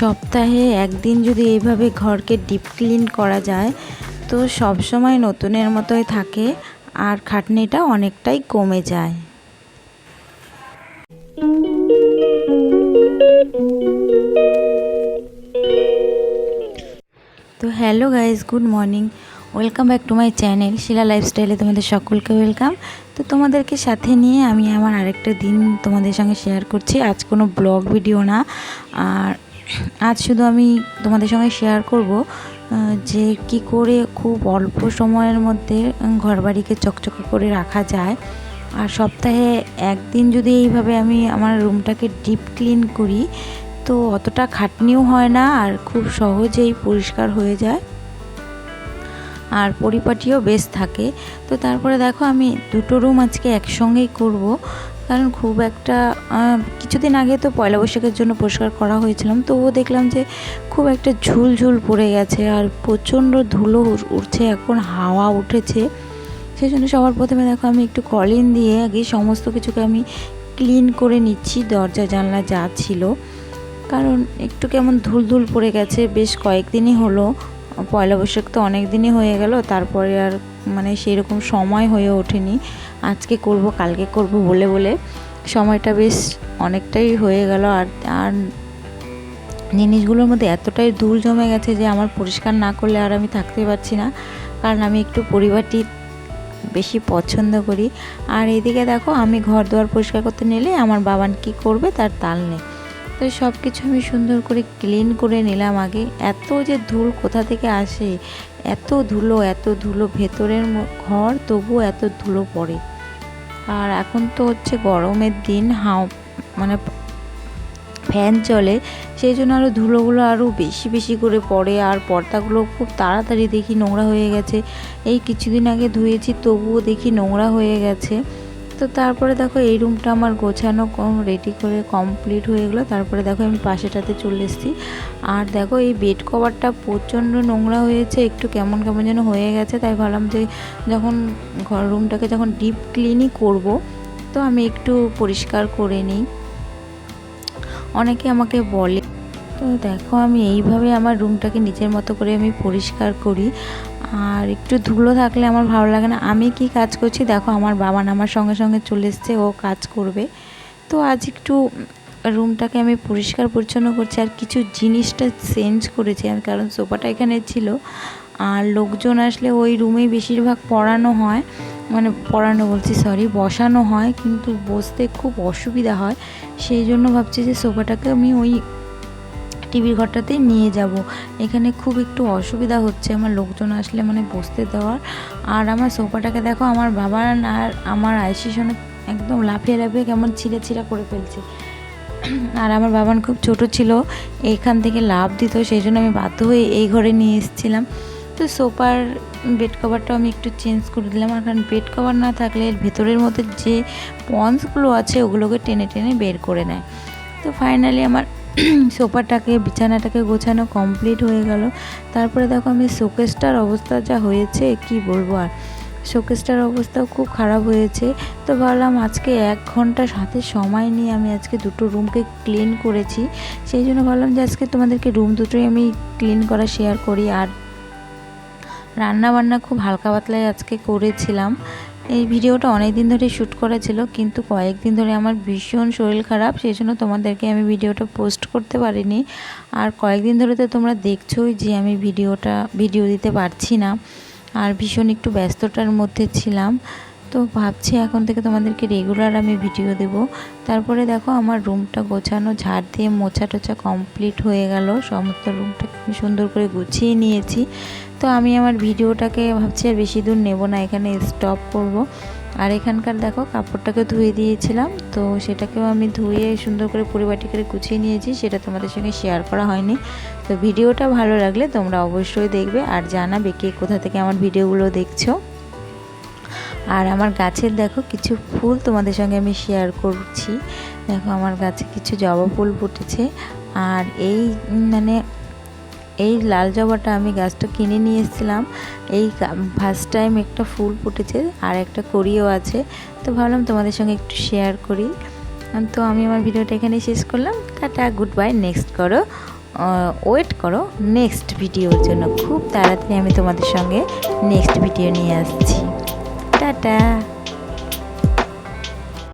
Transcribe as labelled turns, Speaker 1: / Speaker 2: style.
Speaker 1: সপ্তাহে একদিন যদি এইভাবে ঘরকে ডিপ ক্লিন করা যায়, তো সব সময় নতুনের মতোই থাকে আর খাটনিটা অনেকটাই কমে যায়। তো hello guys good morning welcome back to my channel Shila লাইফস্টাইলে তোমাদের সকলকে ওয়েলকাম তো তোমাদেরকে সাথে নিয়ে আমি আমার আরেকটা দিন তোমাদের সঙ্গে শেয়ার করছি। আজ কোনো ব্লগ ভিডিও না। আর আজ শুধু আমি তোমাদের সঙ্গে শেয়ার করব যে কি করে খুব অল্প সময়ের মধ্যে ঘরবাড়িকে চকচকে করে রাখা যায়। আর সপ্তাহে একদিন যদি এইভাবে আমি আমার রুমটাকে ডিপ ক্লিন করি, তো অতটা খাটনিও হয় না আর খুব সহজেই পরিষ্কার হয়ে যায়। আর পরিপাটিও বেশ থাকে। তো তারপরে দেখো আমি দুটো রুম আজকে একসঙ্গেই করব। কারণ খুব একটা কিছুদিন আগে তো পয়লা বৈশাখের জন্য পরিষ্কার করা হয়েছিলাম, তবুও দেখলাম যে খুব একটা ঝুল ঝুল পড়ে গেছে আর প্রচণ্ড ধুলো উঠছে এখন হাওয়া উঠেছে। সেই জন্য সবার প্রথমে দেখো আমি একটু কলিন দিয়ে আগে সমস্ত কিছুকে আমি ক্লিন করে নিচ্ছি, দরজা, জানলা যা ছিল। কারণ একটু কেমন ধুল ধুল পড়ে গেছে, বেশ কয়েকদিনই হলো। পয়লা বৈশাখ তো অনেক দিনই হয়ে গেল, তারপরে আর মানে সেই রকম সময় হয়ে ওঠেনি। আজকে করব, কালকে করব বলে বলে সময়টা বেশ অনেকটাই হয়ে গেল। আর আর জিনিসগুলোর মধ্যে এতটাই ধুল জমে গেছে যে আমার পরিষ্কার না করলে আর আমি থাকতে পারছি না। কারণ আমি একটু পরিবারটি বেশি পছন্দ করি। আর এদিকে দেখো, আমি ঘর দুয়ার পরিষ্কার করতে নিলে আমার বাবান কি করবে? তার তাল নেই। তো সব কিছু আমি সুন্দর করে ক্লিন করে নিলাম আগে। এত যে ধুল কোথা থেকে আসে? এত ধুলো এত ধুলো ভেতরের ঘর তবুও এত ধুলো পড়ে। আর এখন তো হচ্ছে গরমের দিন, হাও মানে ফ্যান চলে, সেই জন্য আরও ধুলোগুলো আরও বেশি বেশি করে পড়ে। আর পর্দাগুলো খুব তাড়াতাড়ি দেখি নোংরা হয়ে গেছে। এই কিছুদিন আগে ধুয়েছি, তবুও দেখি নোংরা হয়ে গেছে। তো তারপরে দেখো এই রুমটা আমার গোছানো রেডি করে কমপ্লিট হয়ে গেলো। তারপরে দেখো আমি পাশেটাতে চলে এসেছি। আর দেখো এই বেড কভারটা প্রচণ্ড নোংরা হয়েছে, একটু কেমন কেমন যেন হয়ে গেছে। তাই ভাবলাম যে যখন ঘর রুমটাকে যখন ডিপ ক্লিনই করব, তো আমি একটু পরিষ্কার করে নিই। অনেকে আমাকে বলে, তো দেখো আমি এইভাবে আমার রুমটাকে নিজের মতো করে আমি পরিষ্কার করি। আর একটু ধুলো থাকলে আমার ভালো লাগে না। আমি কি কাজ করছি? দেখো, আমার বাবা আমার সঙ্গে সঙ্গে চলে এসছে, ও কাজ করবে। তো আজ একটু রুমটাকে আমি পরিষ্কার পরিচ্ছন্ন করছি আর কিছু জিনিসটা চেঞ্জ করেছি আমি কারণ সোফাটা এখানে ছিল। আর লোকজন আসলে ওই রুমেই বেশিরভাগ পড়ানো হয়। মানে পড়ানো বলছি সরি বসানো হয়। কিন্তু বসতে খুব অসুবিধা হয়। সেই জন্য ভাবছি যে সোফাটাকে আমি ওই টিভির ঘরটাতেই নিয়ে যাব। এখানে খুব একটু অসুবিধা হচ্ছে, আমার লোকজন আসলে মানে বসতে দেওয়ার। আর আমার সোফাটাকে দেখো, আমার বাবা আর আমার আইসির সঙ্গে একদম লাফিয়ে লাফিয়ে কেমন ছিঁড়ে ছিঁড়া করে ফেলছে। আর আমার বাবান খুব ছোট ছিল এখান থেকে লাভ দিত, সেই জন্য আমি বাধ্য হয়ে এই ঘরে নিয়ে এসেছিলাম। তো সোফার বেড কভারটাও আমি একটু চেঞ্জ করে দিলাম, আর কারণ বেড কভার না থাকলে এর ভেতরের মধ্যে যে পন্সগুলো আছে, ওগুলোকে টেনে টেনে বের করে নেয়। তো ফাইনালি আমার সোফাটাকে, বিছানাটাকে গোছানো কমপ্লিট হয়ে গেল। তারপরে দেখো আমি শোকেসটার অবস্থা যা হয়েছে, কি বলব আর? শোকেসটার অবস্থাও খুব খারাপ হয়েছে। তো ভাবলাম আজকে এক ঘণ্টা সাথে সময় নিয়ে আমি আজকে দুটো রুমকে ক্লিন করেছি। সেই জন্য ভাবলাম যে আজকে তোমাদেরকে রুম দুটোই আমি ক্লিন করা শেয়ার করি। আর রান্না বান্না খুব হালকা পাতলায় আজকে করেছিলাম। এই ভিডিওটা অনেক দিন ধরে শ্যুট করা ছিল, কিন্তু কয়েকদিন ধরে আমার ভীষণ শরীর খারাপ সেই জন্য তোমাদেরকে আমি ভিডিওটা পোস্ট করতে পারিনি। আর কয়েকদিন ধরে তো তোমরা দেখছোই যে আমি ভিডিওটা, ভিডিও দিতে পারছি না, আর ভীষণ একটু ব্যস্ততার মধ্যে ছিলাম। তো ভাবছি এখন থেকে তোমাদেরকে রেগুলার আমি ভিডিও দেব। তারপরে দেখো আমার রুমটা গোছানো, ঝাড় দিয়ে মোছা টোছা কমপ্লিট হয়ে গেল। সমস্ত রুমটা সুন্দর করে গুছিয়ে নিয়েছি। তো আমি আমার ভিডিওটাকে ভাবছি আর বেশি দূর নেব না, এখানে স্টপ করব। আর এখানকার দেখো, কাপড়টাকে ধুয়ে দিয়েছিলাম, তো সেটাকেও আমি ধুয়ে সুন্দর করে পরিবাটি করে গুছিয়ে নিয়েছি, সেটা তোমাদের সঙ্গে শেয়ার করা হয়নি। তো ভিডিওটা ভালো লাগলে তোমরা অবশ্যই দেখবে আর জানাবে কে কোথা থেকে আমার ভিডিওগুলো দেখছ। আর আমার গাছের দেখো, কিছু ফুল তোমাদের সঙ্গে আমি শেয়ার করছি। দেখো আমার গাছে কিছু জবা ফুল ফুটেছে। আর এই মানে এই লাল জবাটা আমি গাছটা কিনে নিয়ে এসেছিলাম। এই ফার্স্ট টাইম একটা ফুল ফুটেছে আর একটা করিও আছে। তো ভাবলাম তোমাদের সঙ্গে একটু শেয়ার করি। তো আমি আমার ভিডিওটা এখানে শেষ করলাম। টাটা গুড বাই নেক্সট করো ওয়েট করো নেক্সট ভিডিওর জন্য। খুব তাড়াতাড়ি আমি তোমাদের সঙ্গে নেক্সট ভিডিও নিয়ে আসছি। টাটা।